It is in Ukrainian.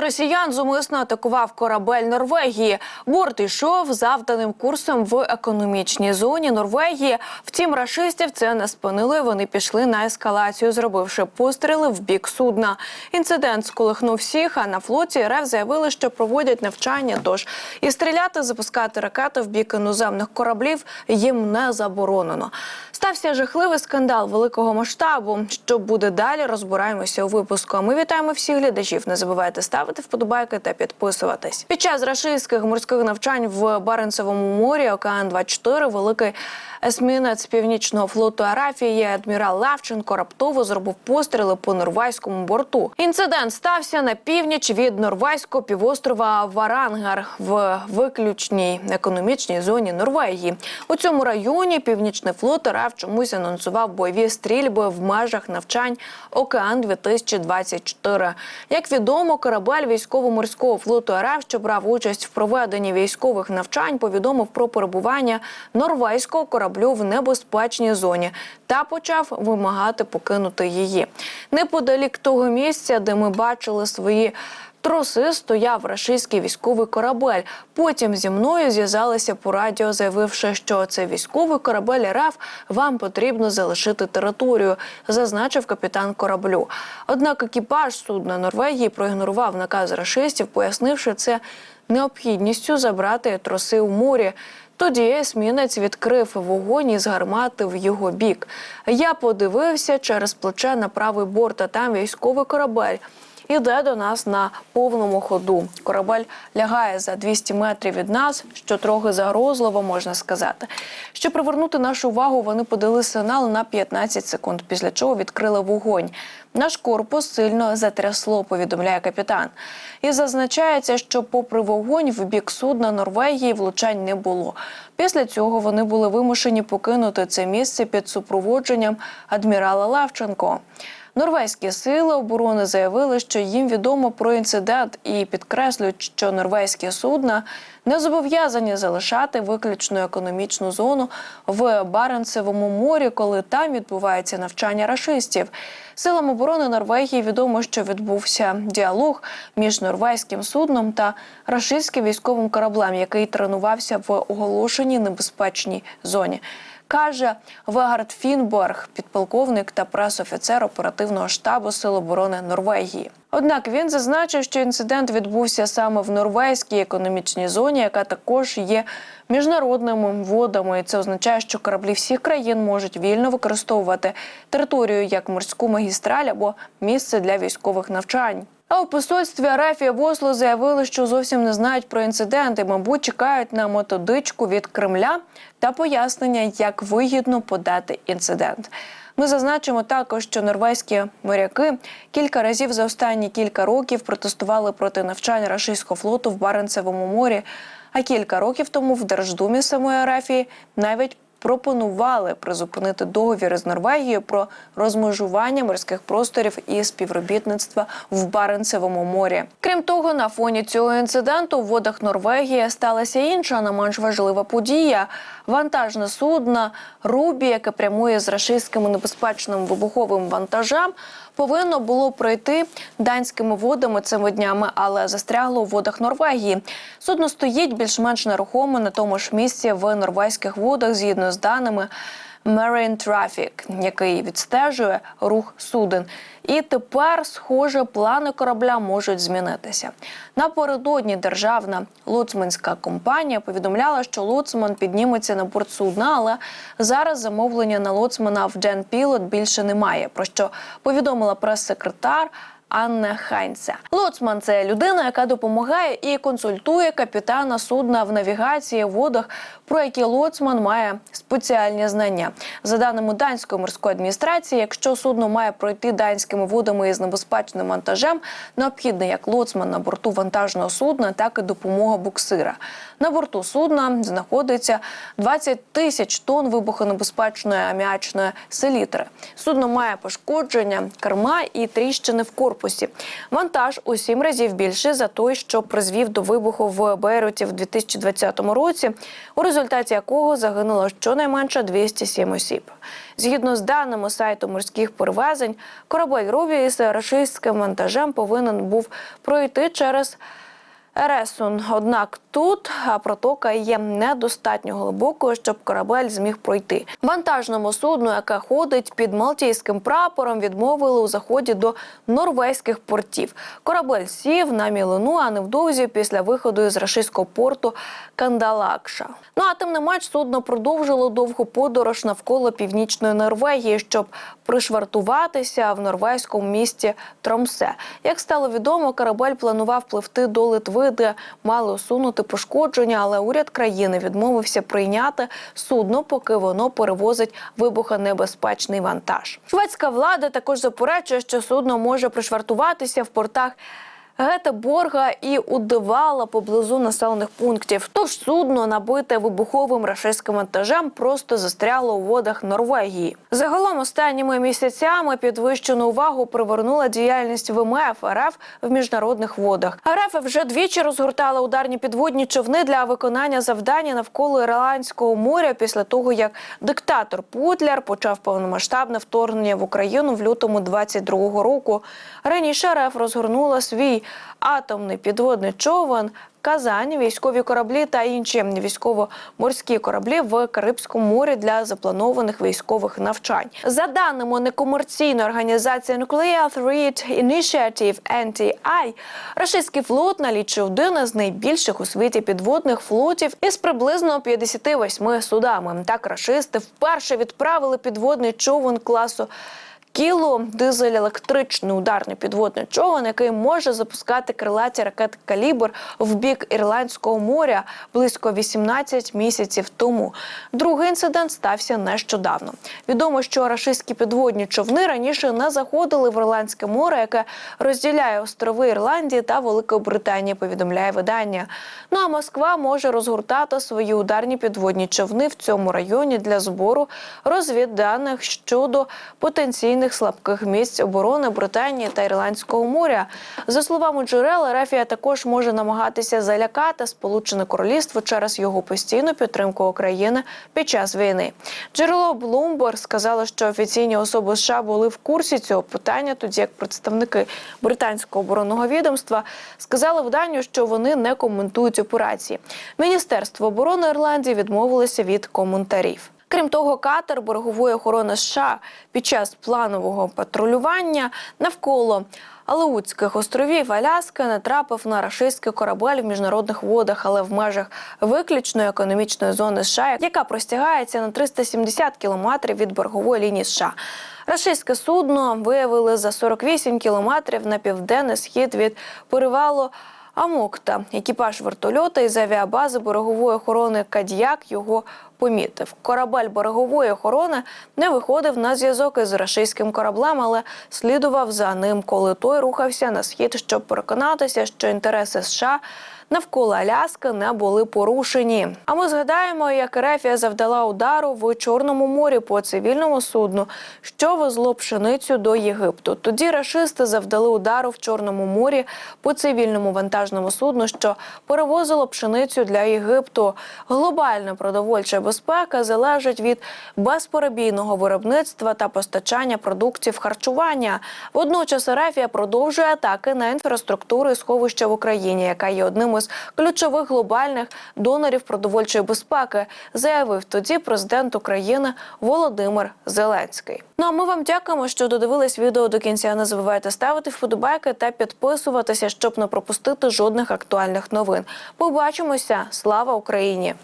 росіян зумисно атакував корабель Норвегії. Борт йшов завданим курсом в економічній зоні Норвегії. Втім, рашистів це не спинили. Вони пішли на ескалацію, зробивши постріли в бік судна. Інцидент сколихнув всіх. А на флоті РФ заявили, що проводять навчання. Тож і стріляти, запускати ракети в бік іноземних кораблів їм не заборонено. Стався жахливий скандал великого масштабу. Що буде далі? Розбираємося у випуску. А ми вітаємо всіх глядачів. Не забувайте ставити вподобайки та підписуватись. Під час рашистських морських навчань в Баренцевому морі Океан 24 великий есмінець північного флоту Арафії адмірал Лавченко раптово зробив постріли по норвезькому борту. Інцидент стався на північ від норвезького півострова Варангар в виключній економічній зоні Норвегії. У цьому районі північний флот РФ чомусь анонсував бойові стрільби в межах навчань Океан 2024 Як відомо, корабель військово-морського флоту РФ, що брав участь в проведенні військових навчань, повідомив про перебування норвезького кораблю в небезпечній зоні та почав вимагати покинути її. Неподалік того місця, де ми бачили свої. Троси стояв рашистський військовий корабель. Потім зі мною зв'язалися по радіо, заявивши, що це військовий корабель РФ, вам потрібно залишити територію, зазначив капітан кораблю. Однак екіпаж судна Норвегії проігнорував наказ рашистів, пояснивши це необхідністю забрати троси у морі. Тоді есмінець відкрив вогонь із гармати в його бік. Я подивився через плече на правий борт, а там військовий корабель. Іде до нас на повному ходу. Корабель лягає за 200 метрів від нас, що трохи загрозливо можна сказати. Щоб привернути нашу увагу, вони подали сигнал на 15 секунд, після чого відкрили вогонь. Наш корпус сильно затрясло, повідомляє капітан. І зазначається, що, попри вогонь, в бік судна Норвегії влучань не було. Після цього вони були вимушені покинути це місце під супроводженням адмірала Левченко. Норвезькі сили оборони заявили, що їм відомо про інцидент і підкреслюють, що норвезькі судна не зобов'язані залишати виключну економічну зону в Баренцевому морі, коли там відбувається навчання рашистів. Силам оборони Норвегії відомо, що відбувся діалог між норвезьким судном та рашистським військовим кораблем, який тренувався в оголошеній небезпечній зоні каже Вегард Фінборг, підполковник та пресофіцер оперативного штабу Сил оборони Норвегії. Однак він зазначив, що інцидент відбувся саме в норвезькій економічній зоні, яка також є міжнародними водами. І Це означає, що кораблі всіх країн можуть вільно використовувати територію як морську магістраль або місце для військових навчань. А у посольстві Арафія в Осло заявили, що зовсім не знають про інциденти. Мабуть, чекають на методичку від Кремля та пояснення, як вигідно подати інцидент. Ми зазначимо також, що норвезькі моряки кілька разів за останні кілька років протестували проти навчань рашистського флоту в Баренцевому морі. А кілька років тому в Держдумі самої Арафії навіть пропонували призупинити договір із Норвегією про розмежування морських просторів і співробітництва в Баренцевому морі. Крім того, на фоні цього інциденту в водах Норвегії сталася інша, не менш важлива подія. Вантажне судно Рубі, яке прямує з рашистським небезпечним вибуховим вантажем, повинно було пройти данськими водами цими днями, але застрягло у водах Норвегії. Судно стоїть більш-менш нерухомо на тому ж місці в норвезьких водах, згідно з даними. Marine Traffic, який відстежує рух суден. І тепер, схоже, плани корабля можуть змінитися. Напередодні державна лоцманська компанія повідомляла, що лоцман підніметься на борт судна, але зараз замовлення на лоцмана в Джен Пілот більше немає. Про що повідомила прес-секретар. Анна Хайнця. Лоцман це людина, яка допомагає і консультує капітана судна в навігації в водах, про які лоцман має спеціальні знання. За даними данської морської адміністрації, якщо судно має пройти данськими водами із небезпечним вантажем, необхідно як лоцман на борту вантажного судна, так і допомога буксира. На борту судна знаходиться 20 тисяч тонн вибухонебезпечної аміачної селітри. Судно має пошкодження керма і тріщини в корпусі. Корпусі. Вантаж у сім разів більший за той, що призвів до вибуху в Бейруті в 2020 році, у результаті якого загинуло щонайменше 207 осіб. Згідно з даними сайту морських перевезень, корабель Рубі із рашистським вантажем повинен був пройти через Ересун. Однак тут протока є недостатньо глибокою, щоб корабель зміг пройти. Вантажному судну, яке ходить під малтійським прапором, відмовили у заході до норвезьких портів. Корабель сів на мілину, а невдовзі після виходу із рашистського порту Кандалакша. Ну а тим не менш судно продовжило довгу подорож навколо північної Норвегії, щоб пришвартуватися в норвезькому місті Тромсе. Як стало відомо, корабель планував пливти до Литви, де мали усунути пошкодження, але уряд країни відмовився прийняти судно, поки воно перевозить вибухонебезпечний вантаж. Шведська влада також заперечує, що судно може пришвартуватися в портах. Гетеборга і Удивала поблизу населених пунктів. Тож судно, набите вибуховим рашистським вантажем, просто застряло у водах Норвегії. Загалом останніми місяцями підвищену увагу привернула діяльність ВМФ РФ в міжнародних водах. РФ вже двічі розгортала ударні підводні човни для виконання завдання навколо Ірландського моря після того, як диктатор Путляр почав повномасштабне вторгнення в Україну в лютому 22-го року. Раніше РФ розгорнула свій атомний підводний човен. Казань, військові кораблі та інші військово-морські кораблі в Карибському морі для запланованих військових навчань. За даними некомерційної організації Nuclear Threat Initiative NTI, російський флот налічує один із найбільших у світі підводних флотів із приблизно 58 судами. Так рашисти вперше відправили підводний човен класу. Кіло дизель електричний ударний підводний човен, який може запускати крилаті ракети калібр в бік Ірландського моря близько 18 місяців тому. Другий інцидент стався нещодавно. Відомо, що рашистські підводні човни раніше не заходили в Ірландське море, яке розділяє острови Ірландії та Великої Британії. Повідомляє видання. Ну а Москва може розгортати свої ударні підводні човни в цьому районі для збору розвідданих щодо потенційних слабких місць оборони Британії та Ірландського моря. За словами джерел, Рафія також може намагатися залякати Сполучене Королівство через його постійну підтримку України під час війни. Джерело Bloomberg сказало, що офіційні особи США були в курсі цього питання, тоді як представники британського оборонного відомства сказали виданню, що вони не коментують операції. Міністерство оборони Ірландії відмовилося від коментарів. Крім того, катер берегової охорони США під час планового патрулювання навколо Алеутських островів Аляски натрапив на рашистський корабель в міжнародних водах, але в межах виключної економічної зони США, яка простягається на 370 кілометрів від берегової лінії США. Рашистське судно виявили за 48 кілометрів на південний схід від перевалу. Амокта, екіпаж вертольота із авіабази берегової охорони Кадьяк його помітив. Корабель берегової охорони не виходив на зв'язок із рашистським кораблем, але слідував за ним, коли той рухався на схід, щоб переконатися, що інтереси США навколо Аляски не були порушені. А ми згадаємо, як Ерефія завдала удару в Чорному морі по цивільному судну, що везло пшеницю до Єгипту. Тоді рашисти завдали удару в Чорному морі по цивільному вантажному судну, що перевозило пшеницю для Єгипту. Глобальна продовольча безпека залежить від безперебійного виробництва та постачання продуктів харчування. Водночас Ерефія продовжує атаки на інфраструктуру і сховища в Україні, яка є одним із ключових глобальних донорів продовольчої безпеки, заявив тоді президент України Володимир Зеленський. Ну а ми вам дякуємо, що додивились відео до кінця. Не забувайте ставити вподобайки та підписуватися, щоб не пропустити жодних актуальних новин. Побачимося! Слава Україні!